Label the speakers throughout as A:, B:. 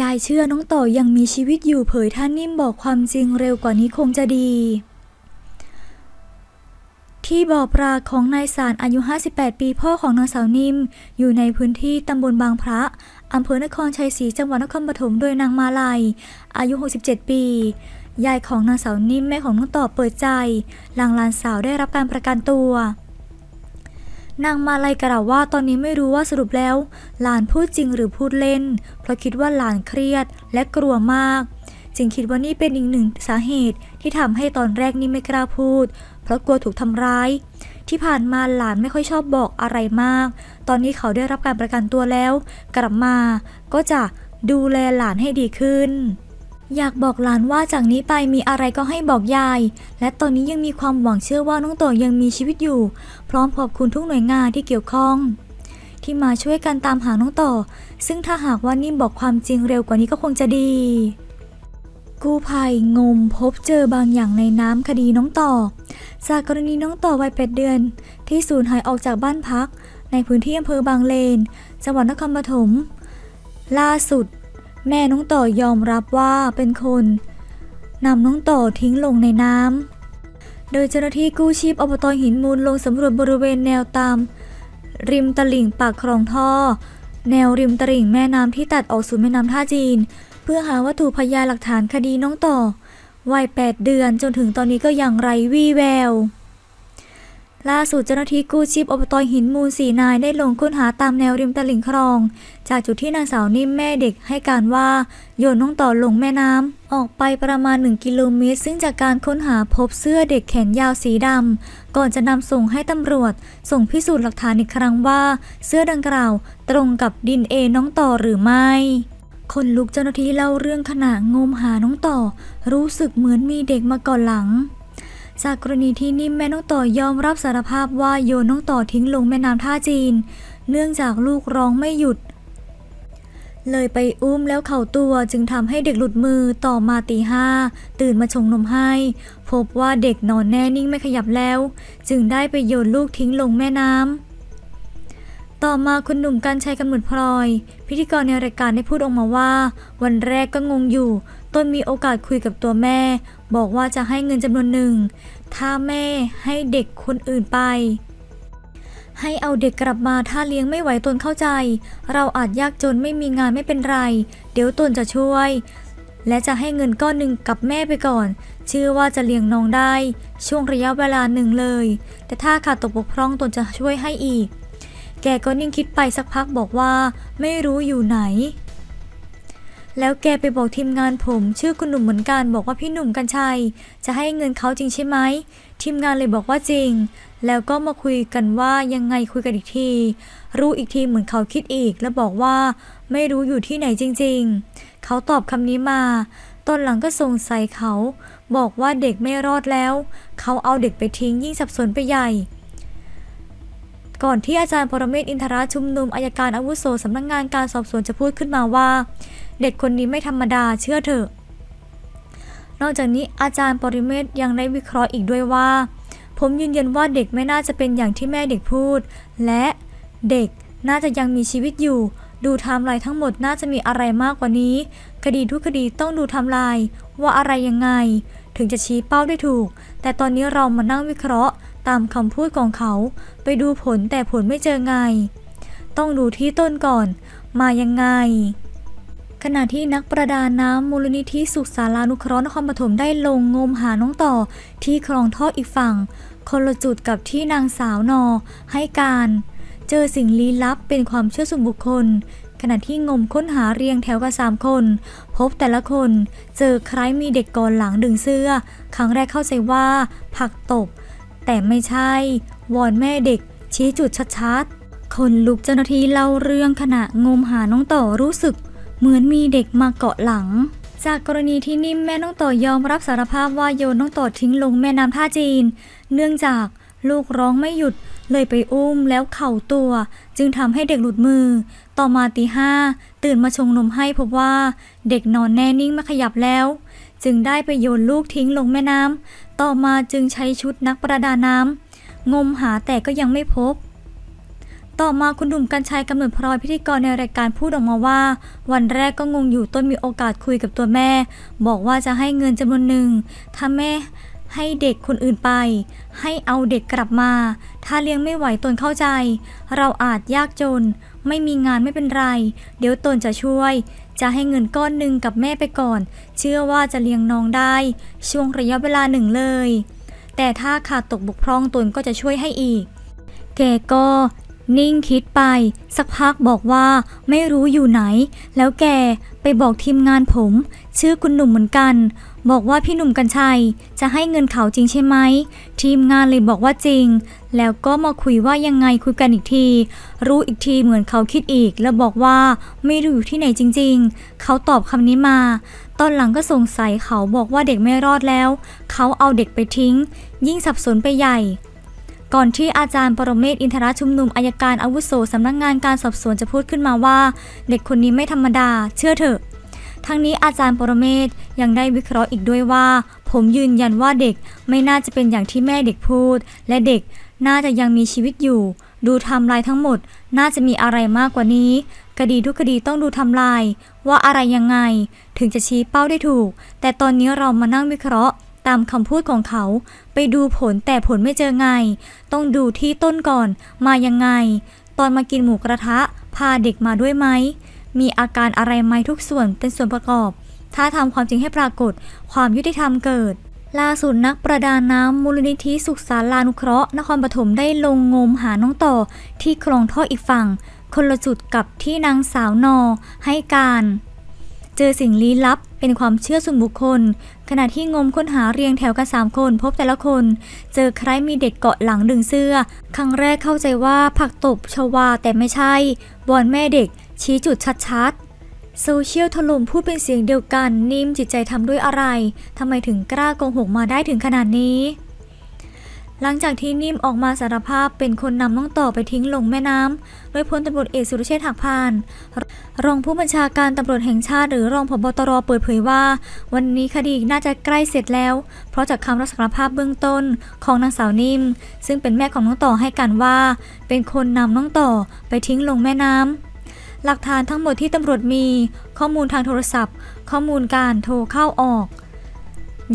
A: ยายเชื่อน้องต่อยังมีชีวิตอยู่เผยท่านนิ่มบอกความจริงเร็วกว่านี้คงจะดี ที่บ่อปลาของนายสารอายุ 58 ปีพ่อของนางสาวนิ่ม อยู่ในพื้นที่ตำบลบางพระอำเภอนครชัยศรีจังหวัดนครปฐมโดยนางมาลัย อายุ 67 ปี ยายของนางสาวนิ่มแม่ของน้องต่อเปิดใจหลังหลานสาวได้รับการประกันตัว นางมาลัยกล่าวว่าตอนนี้ไม่รู้ว่าสรุปแล้ว หลานพูดจริงหรือพูดเล่น เพราะคิดว่าหลานเครียดและกลัวมาก จึงคิดว่านี่เป็นอีกหนึ่งสาเหตุที่ทำให้ตอนแรกนี่ไม่กล้าพูด เพราะกลัวถูกทำร้าย ที่ผ่านมาหลานไม่ค่อยชอบบอกอะไรมาก ตอนนี้เขาได้รับการประกันตัวแล้ว กลับมาก็จะดูแลหลานให้ดีขึ้น อยากบอกหลานว่าจากนี้ไปมีอะไรก็ให้บอกยาย และตอนนี้ยังมีความหวังเชื่อว่าน้องต่อยังมีชีวิตอยู่ พร้อมขอบคุณทุกหน่วยงานที่เกี่ยวข้อง ที่มาช่วยกันตามหาน้องต่อ ซึ่งถ้าหากว่านิ่มบอกความจริงเร็วกว่านี้ก็คงจะดี กู้ภัยงมพบเจอบางอย่างในน้ำคดีน้องต่อ จากกรณีน้องต่อวัย8เดือน ที่สูญหายออกจากบ้านพัก ในพื้นที่อำเภอบางเลน จังหวัดนครปฐมล่าสุด แม่น้องต่อยอมรับว่าเป็นคนนำน้องต่อทิ้งลงในน้ำ โดยเจ้าหน้าที่กู้ชีพอบตหินมูลลงสำรวจบริเวณแนวตาม ริมตลิ่งปากคลองท่อ แนวริมตลิ่งแม่น้ำที่ตัดออกสู่แม่น้ำท่าจีน เพื่อหาวัตถุพยานหลักฐานคดีน้องต่อวัย8เดือนจนถึงตอนนี้ก็ยังไร้วี่แวว ล่าสุดเจ้าหน้าที่กู้ชีพอบตหินมูลสี่นายได้ลงค้นหาตามแนวริมตลิ่งคลอง จากจุดที่นางสาวนิ่มแม่เด็กให้การว่าโยนน้องต่อลงแม่น้ำออกไปประมาณ 1 กิโลเมตร ซึ่งจากการค้นหาพบเสื้อเด็กแขนยาวสีดำก่อนจะนำส่งให้ตำรวจ ส่งพิสูจน์หลักฐานอีกครั้งว่า เสื้อดังกล่าว ตรงกับดินเอน้องต่อหรือไม่คนลุกเจ้าหน้าที่เล่าเรื่องขณะงมหาน้องต่อ รู้สึกเหมือนมีเด็กมาก่อนหลัง จากกรณีที่นิ่มแม่น้องต่อยอมรับสารภาพว่าโยนน้องต่อทิ้งลงแม่น้ำท่าจีน เนื่องจากลูกร้องไม่หยุด เลยไปอุ้มแล้วเข่าตัวจึงทำให้เด็กหลุดมือต่อมาตีห้าตื่นมาชงนมให้ พบว่าเด็กนอนแน่นิ่งไม่ขยับแล้ว จึงได้ไปโยนลูกทิ้งลงแม่น้ำต่อมาคุณหนุ่มกัญชัยกำเนิดพลอย พิธีกรในรายการได้พูดออกมาว่า วันแรกก็งงอยู่ นมีโอกาสคุยกับตัวแม่ บอกว่าจะให้เงินจำนวนหนึ่ง ถ้าแม่ให้เด็กคนอื่นไป ให้เอาเด็กกลับมาถ้าเลี้ยงไม่ไหวตนเข้าใจ เราอาจยากจนไม่มีงานไม่เป็นไร เดี๋ยวตนจะช่วย และจะให้เงินก้อนหนึ่งกับแม่ไปก่อนเชื่อว่าจะเลี้ยงน้องได้ ช่วงระยะเวลาหนึ่งเลย แต่ถ้าขาดตกบกพร่องตนจะช่วยให้อีก แกก็นิ่งคิดไปสักพักบอกว่า ไม่รู้อยู่ไหน แล้วแกไปบอกทีมงานผม ชื่อคุณหนุ่มเหมือนกันบอกว่าพี่หนุ่มกัญชัย จะให้เงินเขาจริงใช่ไหมทีมงานเลยบอกว่าจริง แล้วก็มาคุยกันว่ายังไงคุยกันอีกที รู้อีกทีเหมือนเขาคิดอีก แล้วบอกว่าไม่รู้อยู่ที่ไหนจริง ๆ เขาตอบคำนี้มาตอนหลังก็สงสัยเขา บอกว่าเด็กไม่รอดแล้ว เขาเอาเด็กไปทิ้งยิ่งสับสนไปใหญ่ก่อนที่อาจารย์ปรเมศอินทราชุมนุมอายการอาวุโสสำนักงานการสอบสวนจะพูดขึ้นมาว่า เด็กคนนี้ไม่ธรรมดาเชื่อเถอะ นอกจากนี้อาจารย์ปริเมศยังได้วิเคราะห์อีกด้วยว่า ผมยืนยันว่าเด็กไม่น่าจะเป็นอย่างที่แม่เด็กพูด และเด็กน่าจะยังมีชีวิตอยู่ ดูไทม์ไลน์ทั้งหมดน่าจะมีอะไรมากกว่านี้ คดีทุกคดีต้องดูไทม์ไลน์ว่าอะไรยังไง ถึงจะชี้เป้าได้ถูก แต่ตอนนี้เรามานั่งวิเคราะห์ ตามคำพูดของเขา ไปดูผลแต่ผลไม่เจอไง ต้องดูที่ต้นก่อน มายังไง ขณะที่นักประดาน้ำมูลนิธิสุขศาลานุเคราะห์นครปฐมได้ลงงมหาน้องต่อที่คลองท่ออีกฝั่ง คนละจุดกับที่นางสาวนอ ให้การ เจอสิ่งลี้ลับเป็นความเชื่อส่วนบุคคล ขณะที่งมค้นหาเรียงแถวกันสามคน พบแต่ละคนเจอคล้ายมีเด็กก่อนหลังดึงเสื้อ ครั้งแรกเข้าใจว่า ผักตบ แต่ไม่ใช่ วอนแม่เด็ก ชี้จุดชัดๆคนลุกเจ้าหน้าที่เล่าเรื่องขณะงมหาน้องต่อรู้สึก เหมือนมีเด็กมาเกาะหลัง จากกรณีที่นิ่มแม่น้องต่อยอมรับสารภาพว่าโยนน้องต่อทิ้งลงแม่น้ำท่าจีน เนื่องจากลูกร้องไม่หยุดเลยไปอุ้มแล้วเข่าตัว จึงทำให้เด็กหลุดมือ ต่อมาตีห้าตื่นมาชงนมให้พบว่า เด็กนอนแน่นิ่งไม่ขยับแล้ว จึงได้ไปโยนลูกทิ้งลงแม่น้ำต่อมาจึงใช้ชุดนักประดาน้ำงมหาแต่ก็ยังไม่พบ ต่อมาคุณหนุ่มกัญชัยกำเนิดพลอยพิธีกรในรายการพูดออกมาว่า วันแรกก็งงอยู่ต้นมีโอกาสคุยกับตัวแม่ บอกว่าจะให้เงินจำนวนหนึ่งถ้าแม่ให้เด็กคนอื่นไป ให้เอาเด็กกลับมา ถ้าเลี้ยงไม่ไหวตนเข้าใจ เราอาจยากจน ไม่มีงานไม่เป็นไร เดี๋ยวตนจะช่วย จะให้เงินก้อนหนึ่งกับแม่ไปก่อน เชื่อว่าจะเลี้ยงน้องได้ ช่วงระยะเวลาหนึ่งเลย แต่ถ้าขาดตกบกพร่องตนก็จะช่วยให้อีก แกก็ นิ่งคิดไป สักพักบอกว่าไม่รู้อยู่ไหน แล้วแกไปบอกทีมงานผม ชื่อคุณหนุ่มเหมือนกัน บอกว่าพี่หนุ่มกัญชัย จะให้เงินเขาจริงใช่ไหม ทีมงานเลยบอกว่าจริง แล้วก็มาคุยว่ายังไงคุยกันอีกที รู้อีกทีเหมือนเขาคิดอีก แล้วบอกว่าไม่รู้อยู่ที่ไหนจริง ๆ เขาตอบคำนี้มา ตอนหลังก็สงสัยเขาบอกว่าเด็กไม่รอดแล้ว เขาเอาเด็กไปทิ้ง ยิ่งสับสนไปใหญ่ ก่อนที่อาจารย์ปรเมศวร์อินทรชุมนุมอายการอาวุโสสำนักงานการสอบสวนจะพูดขึ้นมาว่า เด็กคนนี้ไม่ธรรมดา เชื่อเถอะ ทั้งนี้อาจารย์ปรเมศวร์ยังได้วิเคราะห์อีกด้วยว่า ผมยืนยันว่าเด็กไม่น่าจะเป็นอย่างที่แม่เด็กพูด และเด็กน่าจะยังมีชีวิตอยู่ ดูทำลายทั้งหมด น่าจะมีอะไรมากกว่านี้คดีทุกคดีต้องดูทำลาย ว่าอะไรยังไง ถึงจะชี้เป้าได้ถูก แต่ตอนนี้เรามานั่งวิเคราะห์ ตามคำพูดของเขา ไปดูผลแต่ผลไม่เจอไง ต้องดูที่ต้นก่อนมายังไง ตอนมากินหมูกระทะ พาเด็กมาด้วยไหม มีอาการอะไรไหมทุกส่วนเป็นส่วนประกอบ ถ้าทำความจริงให้ปรากฏ ความยุติธรรมเกิดล่าสุดนักประดาน้ำมูลนิธิสุขสารานุเคราะห์นครปฐมได้ลงงมหาน้องต่อที่คลองท่ออีกฝั่ง คนละจุดกับที่นางสาวนอให้การ เจอสิ่งลี้ลับ เป็นความเชื่อส่วนบุคคล ขณะที่งมค้นหาเรียงแถวกันสามคน พบแต่ละคน เจอใครมีเด็กเกาะหลังดึงเสื้อ ครั้งแรกเข้าใจว่าผักตบชวาแต่ไม่ใช่บอนแม่เด็ก ชี้จุดชัดๆโซเชียลถล่มพูดเป็นเสียงเดียวกัน นิ่มจิตใจทำด้วยอะไรทำไมถึงกล้าโกงหกมาได้ถึงขนาดนี้ หลังจากที่นิ่มออกมาสารภาพเป็นคนนำน้องต่อไปทิ้งลงแม่น้ำโดยพลตำรวจเอกสุรเชษฐ์หักพาน รองผู้บัญชาการตำรวจแห่งชาติหรือรองผบตรเปิดเผยว่า วันนี้คดีน่าจะใกล้เสร็จแล้ว เพราะจากคำรับสารภาพเบื้องต้นของนางสาวนิ่ม ซึ่งเป็นแม่ของน้องต่อให้การว่า เป็นคนนำน้องต่อไปทิ้งลงแม่น้ำหลักฐานทั้งหมดที่ตำรวจมี ข้อมูลทางโทรศัพท์ ข้อมูลการโทรเข้าออก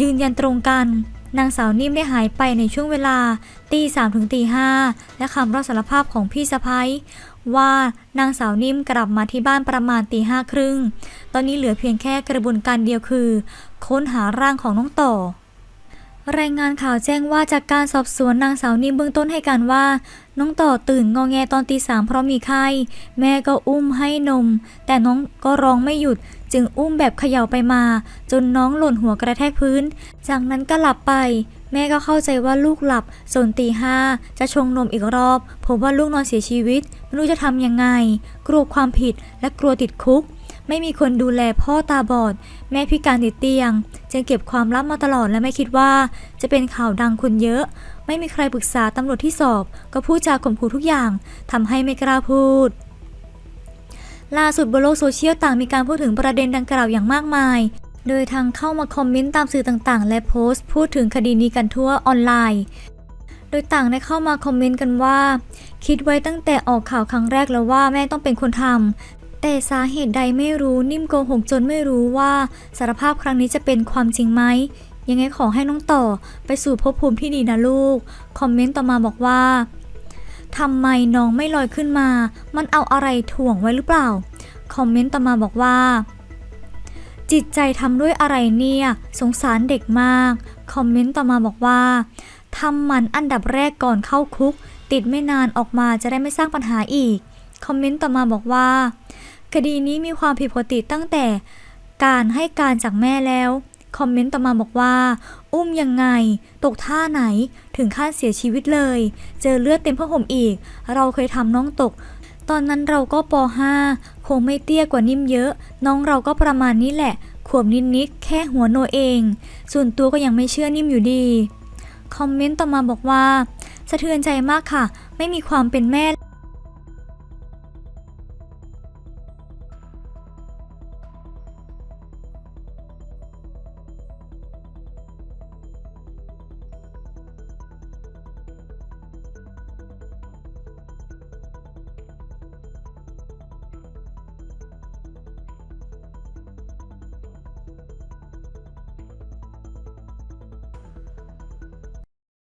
A: ยืนยันตรงกัน นางสาวนิ่มได้หายไปในช่วงเวลาตีสามถึงตีห้าและคำรับสารภาพของพี่สะพ้ยว่านางสาวนิ่มกลับมาที่บ้านประมาณตีห้าครึ่ง ตอนนี้เหลือเพียงแค่กระบวนการเดียวคือ ค้นหาร่างของน้องต่อรายงานข่าวแจ้งว่าจากการสอบสวนนางสาวนิ่มเบื้องต้นให้การว่า น้องต่อตื่นงอแงตอนตีสามเพราะมีไข้ แม่ก็อุ้มให้นม แต่น้องก็ร้องไม่หยุด จึงอุ้มแบบเขย่าไปมา จนน้องหล่นหัวกระแทกพื้น จากนั้นก็หลับไป แม่ก็เข้าใจว่าลูกหลับส่วนตีห้าจะชงนมอีกรอบพบว่าลูกนอนเสียชีวิต ไม่รู้จะทำยังไง กลัวความผิดและกลัวติดคุก ไม่มีคนดูแลพ่อตาบอด แม่พิการติดเตียง จึงเก็บความลับมาตลอดและไม่คิดว่า จะเป็นข่าวดังคนเยอะ ไม่มีใครปรึกษาตำรวจที่สอบ ก็พูดจาข่มขู่ทุกอย่างทำให้ไม่กล้าพูดล่าสุดบนโลกโซเชียลต่างมีการพูดถึงประเด็นดังกล่าวอย่างมากมาย โดยทางเข้ามาคอมเมนต์ตามสื่อต่างๆ และโพสต์พูดถึงคดีนี้กันทั่วออนไลน์ โดยต่างได้เข้ามาคอมเมนต์กันว่า คิดไว้ตั้งแต่ออกข่าวครั้งแรกแล้วว่าแม่ต้องเป็นคนทำแต่สาเหตุใดไม่รู้นิ่มโกหกจนไม่รู้ว่าสารภาพครั้งนี้จะเป็นความจริงไหม ยังไงขอให้น้องต่อไปสู่ภพภูมิที่ดีนะลูก คอมเมนต์ต่อมาบอกว่าทำไมน้องไม่ลอยขึ้นมา มันเอาอะไรถ่วงไว้หรือเปล่า คอมเมนต์ต่อมาบอกว่า จิตใจทำด้วยอะไรเนี่ย สงสารเด็กมาก คอมเมนต์ต่อมาบอกว่าทำมันอันดับแรกก่อนเข้าคุก ติดไม่นานออกมาจะได้ไม่สร้างปัญหาอีก คอมเมนต์ต่อมาบอกว่า คดีนี้มีความผิดปกติตั้งแต่การให้การจากแม่แล้ว คอมเมนต์ต่อมาบอกว่า อุ้มยังไง ตกท่าไหน ถึงขั้นเสียชีวิตเลย เจอเลือดเต็มผ้าห่มอีก เราเคยทำน้องตก ตอนนั้นเราก็ป .5 คงไม่เตี้ยกว่านิ่มเยอะ น้องเราก็ประมาณนี้แหละ ขวบนิดๆแค่หัวโนเอง ส่วนตัวก็ยังไม่เชื่อนิ่มอยู่ดี คอมเมนต์ต่อมาบอกว่า สะเทือนใจมากค่ะ ไม่มีความเป็นแม่